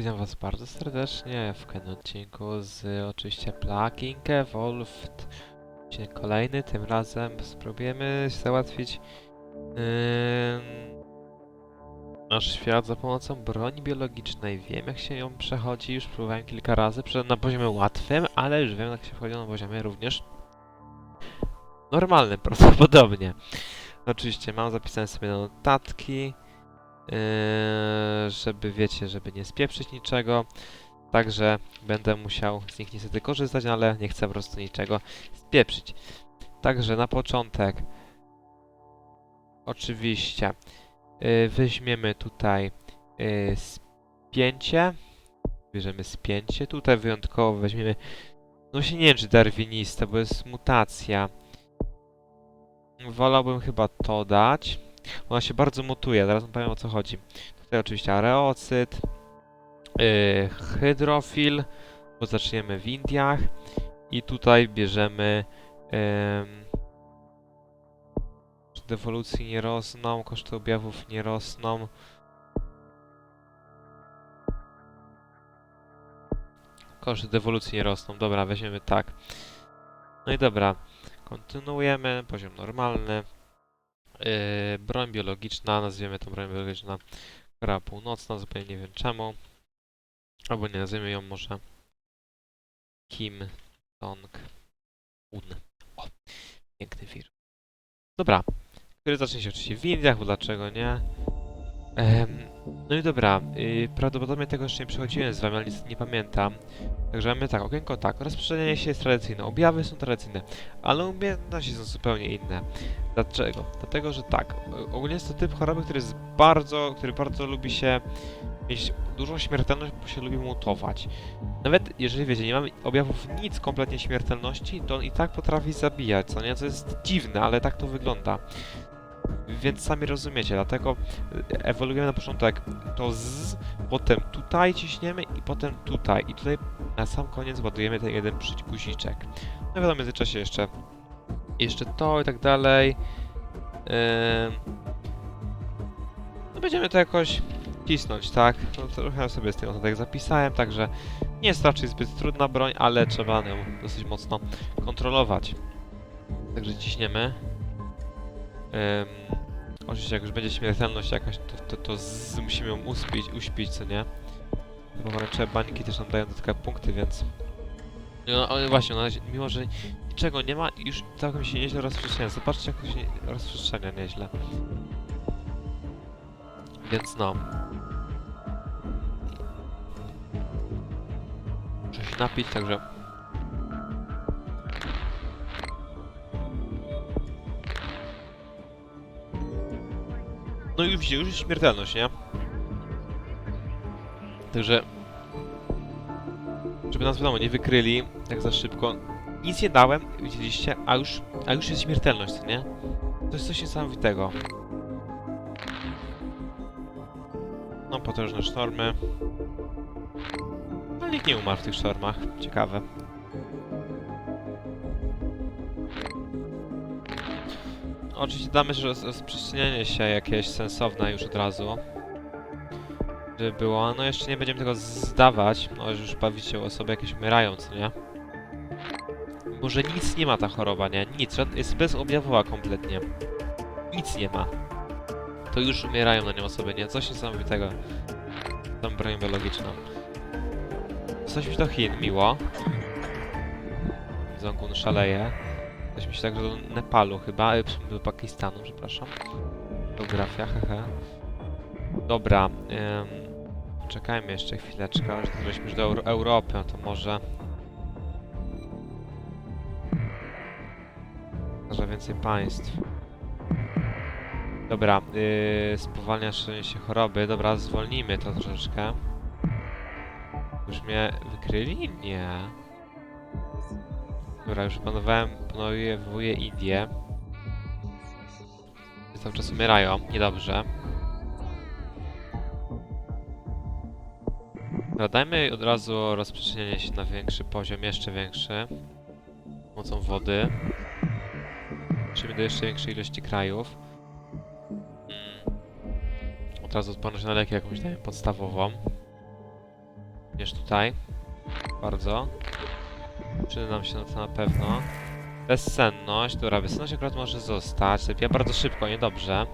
Witam was bardzo serdecznie w kolejnym odcinku z oczywiście Plugging Evolved. Odcinek kolejny, tym razem spróbujemy załatwić ym, nasz świat za pomocą broni biologicznej. Wiem jak się ją przechodzi, już próbowałem kilka razy, na poziomie łatwym, ale już wiem jak się wchodzi na poziomie również normalnym prawdopodobnie. Oczywiście mam zapisane sobie notatki. Yy, żeby wiecie, żeby nie spieprzyć niczego. Także będę musiał z nich niestety korzystać, no ale nie chcę po prostu niczego spieprzyć. Także na początek oczywiście yy, weźmiemy tutaj yy, spięcie. Bierzemy spięcie. Tutaj wyjątkowo weźmiemy no się nie wiem czy darwinista, bo jest mutacja. Wolałbym chyba to dać. Ona się bardzo mutuje, zaraz powiem o co chodzi. Tutaj oczywiście areocyt, yy, hydrofil, bo zaczniemy w Indiach i tutaj bierzemy yy, koszty ewolucji nie rosną, koszty objawów nie rosną. Koszty ewolucji nie rosną, dobra, weźmiemy tak. No i dobra, kontynuujemy, poziom normalny. Yy, broń biologiczna, nazwiemy tą broń biologiczna Korea Północna, zupełnie nie wiem czemu. Albo nie, nazwiemy ją może Kim Jong-un. O, piękny wirus. Dobra, który zacznie się oczywiście w Indiach, bo dlaczego nie? Em, no i dobra, yy, prawdopodobnie tego jeszcze nie przechodziłem z wami, ale nic nie pamiętam. Także mamy tak, okienko tak, rozprzestrzenianie się jest tradycyjne, objawy są tradycyjne, ale umiejętności są zupełnie inne. Dlaczego? Dlatego, że tak, o- ogólnie jest to typ choroby, który jest bardzo, który bardzo lubi się mieć dużą śmiertelność, bo się lubi mutować. Nawet jeżeli wiecie, nie mamy objawów nic kompletnie śmiertelności, to on i tak potrafi zabijać, co nie? Co jest dziwne, ale tak to wygląda. Więc sami rozumiecie, dlatego y, ewoluujemy na początek to z, potem tutaj ciśniemy i potem tutaj. I tutaj na sam koniec ładujemy ten jeden guziczek. No wiadomo, w międzyczasie jeszcze jeszcze to i tak dalej. Ym, No będziemy to jakoś cisnąć, tak? No, trochę sobie z tym notatek zapisałem, także nie jest raczej zbyt trudna broń, ale trzeba ją dosyć mocno kontrolować. Także ciśniemy. Ym, oczywiście jak już będzie śmiertelność jakaś, to, to, to z, musimy ją uspić, uśpić, co nie? Pomarańczowe bańki też nam dają dodatkowe punkty, więc... No ale właśnie, na mimo że niczego nie ma, już całkiem się nieźle rozprzestrzenia. Zobaczcie, jak to się rozprzestrzenia nieźle. Więc no. Muszę się napić, także... No i widzicie, już jest śmiertelność, nie? Także... Żeby nas wiadomo, nie wykryli tak za szybko. Nic nie dałem, widzieliście, a już, a już jest śmiertelność, nie? To jest coś niesamowitego. No, potężne sztormy. No, nikt nie umarł w tych sztormach. Ciekawe. Oczywiście damy że roz- rozprzestrzenianie się jakieś sensowne już od razu. Żeby było, no jeszcze nie będziemy tego zdawać, no już bawicie osoby jakieś umierają, co nie? Może nic nie ma ta choroba, nie? Nic, jest bezobjawowa kompletnie. Nic nie ma. To już umierają na nią osoby, nie? Coś niesamowitego. Tam broń biologiczną. Coś mi do Chin miło. Zongun szaleje. Mi się także do Nepalu chyba, e, do Pakistanu, przepraszam. Geografia, hehe. Dobra, ym, czekajmy jeszcze chwileczkę, że żeśmy już do Euro Europy, no to może... Może więcej państw. Dobra, yy, spowalnia się choroby. Dobra, zwolnijmy to troszeczkę. Już mnie wykryli? Nie. Dobra, już panowałem, panowuję Indię. Cały czas umierają, niedobrze. Dobra, dajmy od razu rozprzestrzenianie się na większy poziom, jeszcze większy. Pomocą wody. Czyli do jeszcze większej ilości krajów. Mm. Od razu odporność na leki jakąś dajemy podstawową. Niż tutaj. Bardzo. Przyda nam się na to na pewno. Bezsenność. Dobra, bezsenność akurat może zostać. Ja bardzo szybko, niedobrze.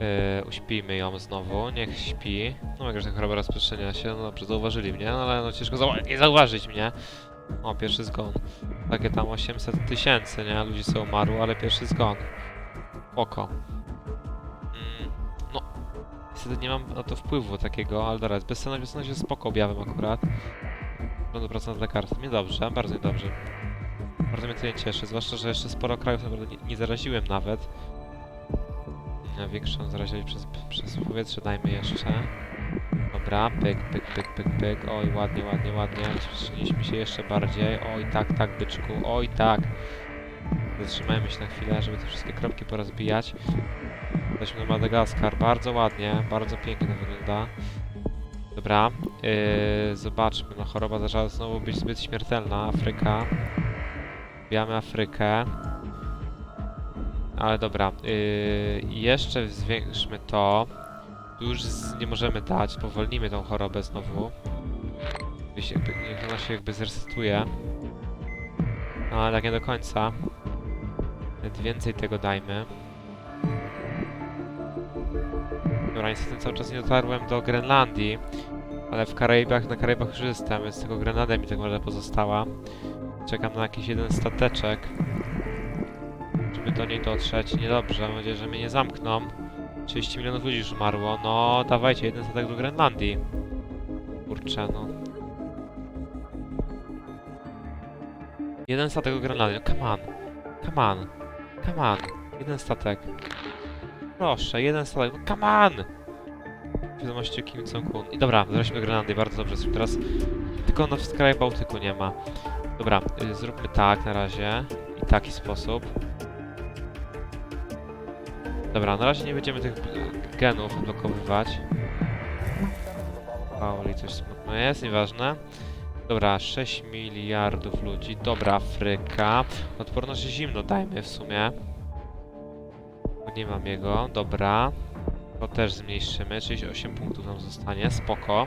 Yy, uśpijmy ją znowu, niech śpi. No jakaś ta choroba rozprzestrzenia się, no dobrze, zauważyli mnie, no ale no ciężko zau nie zauważyć mnie. O, pierwszy zgon. Takie tam 800 tysięcy, nie? Ludzi co umarło, ale pierwszy zgon. Oko. Mm, no, niestety nie mam na to wpływu takiego, ale dobra, bezsenność, bezsenność jest spoko objawem akurat. Będę pracować nad lekarstwem. Niedobrze, bardzo niedobrze. Bardzo mnie to nie cieszy, zwłaszcza, że jeszcze sporo krajów naprawdę nie, nie zaraziłem nawet. A większą zarazili przez, przez powietrze dajmy jeszcze. Dobra, pyk, pyk, pyk, pyk, pyk. Oj, ładnie, ładnie, ładnie. Przenieśmy się jeszcze bardziej. Oj, tak, tak, byczku. Oj, tak. Zatrzymajmy się na chwilę, żeby te wszystkie kropki porozbijać. Weźmy na Madagaskar. Bardzo ładnie, bardzo pięknie wygląda. Dobra, yy, zobaczmy. No choroba zaczęła znowu być zbyt śmiertelna. Afryka. Bijamy Afrykę. Ale dobra, yy, jeszcze zwiększmy to. Już nie możemy dać, powolnimy tą chorobę znowu. Jakby, niech ona się jakby zresetuje. No ale tak nie do końca. Nawet więcej tego dajmy. Dobra, niestety cały czas nie dotarłem do Grenlandii. Ale w Karaibach, na Karaibach już jestem, więc tylko Grenlandia mi tak naprawdę pozostała. Czekam na jakiś jeden stateczek żeby do niej dotrzeć. Niedobrze, mam nadzieję, że mnie nie zamkną. 30 milionów ludzi już umarło. No, dawajcie, jeden statek do Grenlandii. Kurczę, no. Jeden statek do Grenlandii, no come on. Come on. Come on. Jeden statek. Proszę, jeden statek, no come on! Wiadomości o Kim Jong-un. I dobra, do Grenlandii, bardzo dobrze. Teraz tylko na skraju Bałtyku nie ma. Dobra, y, zróbmy tak na razie. I taki sposób. Dobra, na razie nie będziemy tych y, genów odblokowywać. Pauli, coś smutno jest, nieważne. Dobra, 6 miliardów ludzi. Dobra, Afryka. Odporność zimno dajmy w sumie. Nie mam jego, dobra. To też zmniejszymy, czyli 8 punktów nam zostanie, spoko.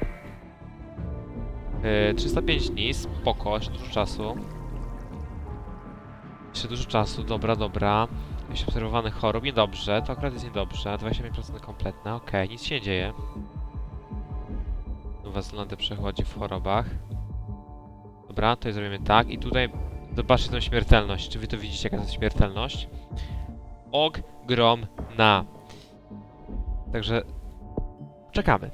Yy, 305 dni, spoko, jeszcze dużo czasu. Jeszcze dużo czasu, dobra, dobra. Jakieś obserwowanych chorób, niedobrze, to akurat jest niedobrze. 25% kompletne, okej, nic się nie dzieje. Nowa Zelandia przechodzi w chorobach. Dobra, tutaj zrobimy tak i tutaj zobaczcie tę śmiertelność. Czy wy to widzicie, jaka to jest śmiertelność? Ogromna. Także czekamy.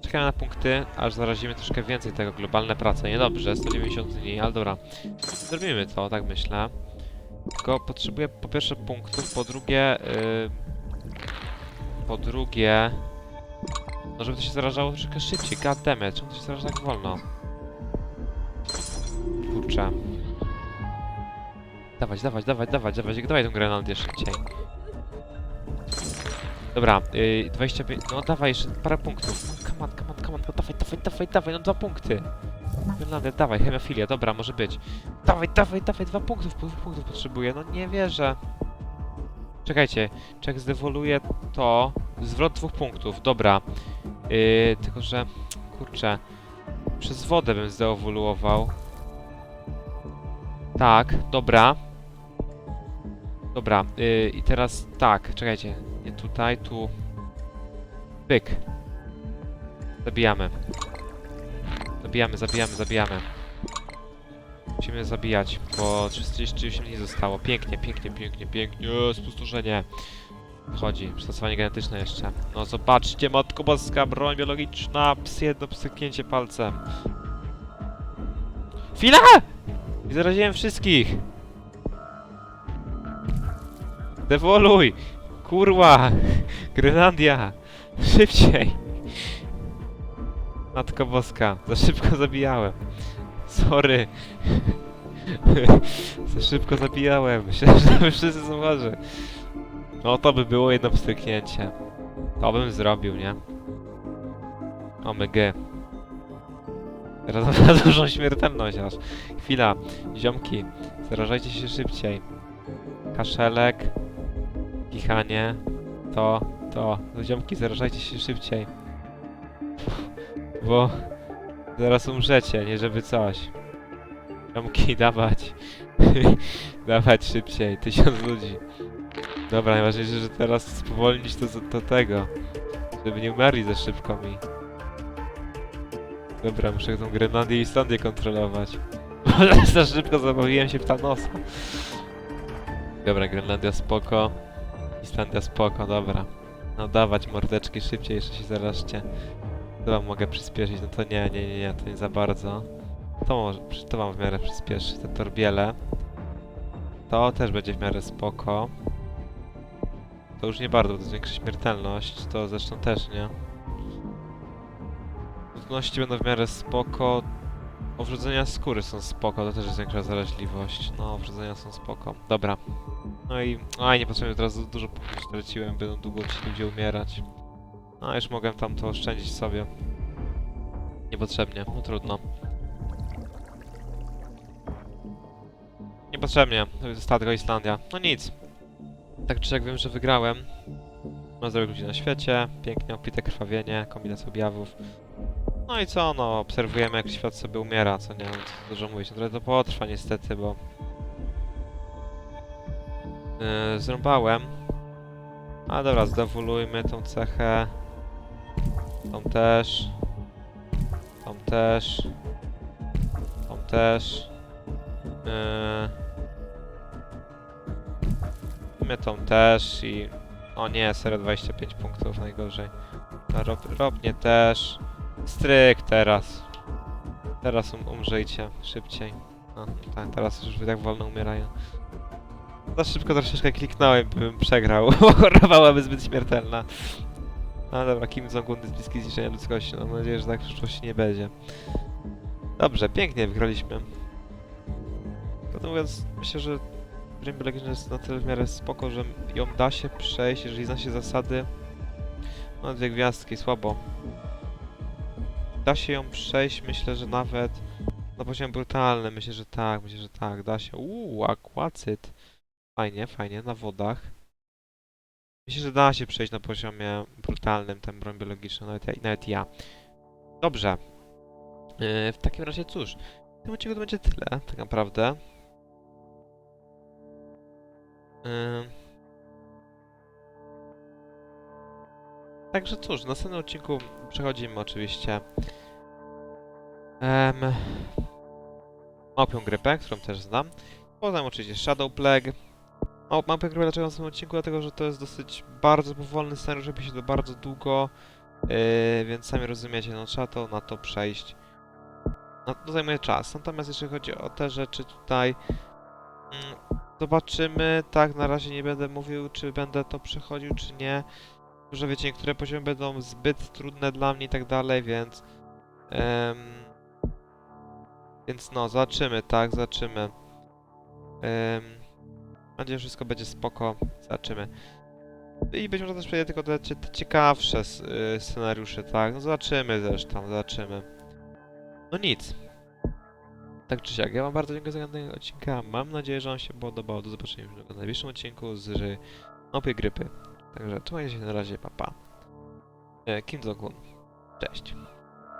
Czekamy na punkty, aż zarazimy troszkę więcej tego. Globalne prace, niedobrze, 190 dni, ale dobra. Zrobimy to, tak myślę. Tylko potrzebuję po pierwsze punktów, po drugie... Yy, po drugie... No żeby to się zarażało troszkę szybciej, goddammit, czemu to się zaraża tak wolno? Kurczę. Dawać, dawać, dawać, dawać, dawać, dawaj tą Grenlandię szybciej. Dobra, yy, 25, no dawaj jeszcze parę punktów. Come on, come on, come on, no dawaj, dawaj, dawaj, dawaj, no dwa punkty. Grenlandia, dawaj, hemofilia, dobra, może być. Dawaj, dawaj, dawaj, dwa punktów, dwóch punktów potrzebuję, no nie wierzę. Czekajcie, czy jak zdewoluję to... Zwrot dwóch punktów, dobra. Yy, tylko, że... Kurczę. Przez wodę bym zdewoluował. Tak, dobra. Dobra, yy, i teraz tak, czekajcie. Nie tutaj, tu. Pyk. Zabijamy. Zabijamy, zabijamy, zabijamy. Musimy zabijać, bo 338 dni zostało. Pięknie, pięknie, pięknie, pięknie. Spustoszenie. Chodzi, przystosowanie genetyczne jeszcze. No zobaczcie, Matko Boska, broń biologiczna, ps jedno pstryknięcie palcem. Chwila! I zaraziłem wszystkich! Dewoluj! Kurwa! Grenlandia! Szybciej! Matko Boska, za szybko zabijałem. Sorry. za szybko zabijałem. Myślałem, że wszyscy zauważy. No to by było jedno pstryknięcie. To bym zrobił, nie? Omg. Teraz ma dużą śmiertelność aż. Chwila. Ziomki, zarażajcie się szybciej. Kaszelek. Kichanie. To, to. No, Ziomki, zarażajcie się szybciej. Bo Zaraz umrzecie, nie żeby coś. Ziomki, dawać. dawać szybciej, tysiąc ludzi. Dobra, najważniejsze, że teraz spowolnić to do tego. Żeby nie umarli za szybko mi. Dobra, muszę tą Grenlandię i Islandię kontrolować. za szybko zabawiłem się w Thanosa. Dobra, Grenlandia spoko. Islandia spoko, dobra. No dawać mordeczki szybciej, jeszcze się zarażcie. To wam mogę przyspieszyć, no to nie, nie, nie, nie, to nie za bardzo. To może, to wam w miarę przyspieszy, te torbiele. To też będzie w miarę spoko. To już nie bardzo, bo to zwiększy śmiertelność, to zresztą też nie. Trudności będą w miarę spoko. Owrzodzenia skóry są spoko, to też zwiększa zaraźliwość. No, owrzodzenia są spoko. Dobra. No i... Aj, niepotrzebnie teraz du- dużo punktów straciłem, będą długo ci ludzie umierać. No, już mogłem tam to oszczędzić sobie. Niepotrzebnie, no trudno. Niepotrzebnie, jest ostatnio Islandia. No nic. Tak czy jak wiem, że wygrałem. Mam zdrowych ludzi na świecie, pięknie opite krwawienie, kombinacja objawów. No i co, no, obserwujemy jak świat sobie umiera, co nie mam co dużo mówić. No, trochę to potrwa niestety, bo... Yy, zrąbałem. Ale dobra, zdewolujmy tą cechę. Tą też. Tą też. Tą też. Yy... sumie tą też i... O nie, serio 25 punktów najgorzej. A Rob, robnie też. Stryk teraz. Teraz um, umrzyjcie szybciej. No, tak, teraz już tak wolno umierają. Za szybko troszeczkę kliknąłem, bym przegrał, bo choroba byłaby zbyt śmiertelna. No dobra, Kim Jong-un jest bliski zniszczenia ludzkości. No, mam nadzieję, że tak w przyszłości nie będzie. Dobrze, pięknie wygraliśmy. Prawdę mówiąc, myślę, że Rainbow Legends jest na tyle w miarę spoko, że ją da się przejść, jeżeli zna się zasady. No, dwie gwiazdki, słabo. Da się ją przejść, myślę, że nawet na poziomie brutalnym. Myślę, że tak, myślę, że tak, da się. Uuu, akwacyt. Fajnie, fajnie, na wodach. Myślę, że da się przejść na poziomie brutalnym, ten broń biologiczną, nawet ja. Nawet ja. Dobrze. Yy, w takim razie cóż, w tym odcinku to będzie tyle, tak naprawdę. Yy. Także cóż, w następnym odcinku przechodzimy oczywiście em, Małpią Grypę, którą też znam. Potem oczywiście Shadow Plague. Mał, Małpią Grypę dlaczego w tym odcinku? Dlatego, że to jest dosyć bardzo powolny scenariusz, robi się to bardzo długo, yy, więc sami rozumiecie, no trzeba to na to przejść. No to zajmuje czas. Natomiast jeśli chodzi o te rzeczy tutaj, mm, zobaczymy. Tak, na razie nie będę mówił, czy będę to przechodził, czy nie. Że wiecie, niektóre poziomy będą zbyt trudne dla mnie i tak dalej, więc... em, więc no, zobaczymy, tak, zobaczymy. Um, mam nadzieję, że wszystko będzie spoko. Zobaczymy. I być może też przejdę tylko te, te ciekawsze y, scenariusze, tak? No zobaczymy zresztą, zobaczymy. No nic. Tak czy siak, ja wam bardzo dziękuję za oglądanie odcinka. Mam nadzieję, że on się podobał. Do zobaczenia w najbliższym odcinku z Małpiej Grypy. Także trzymajcie się na razie, papa. Pa. E, Kim Jong-un. Cześć.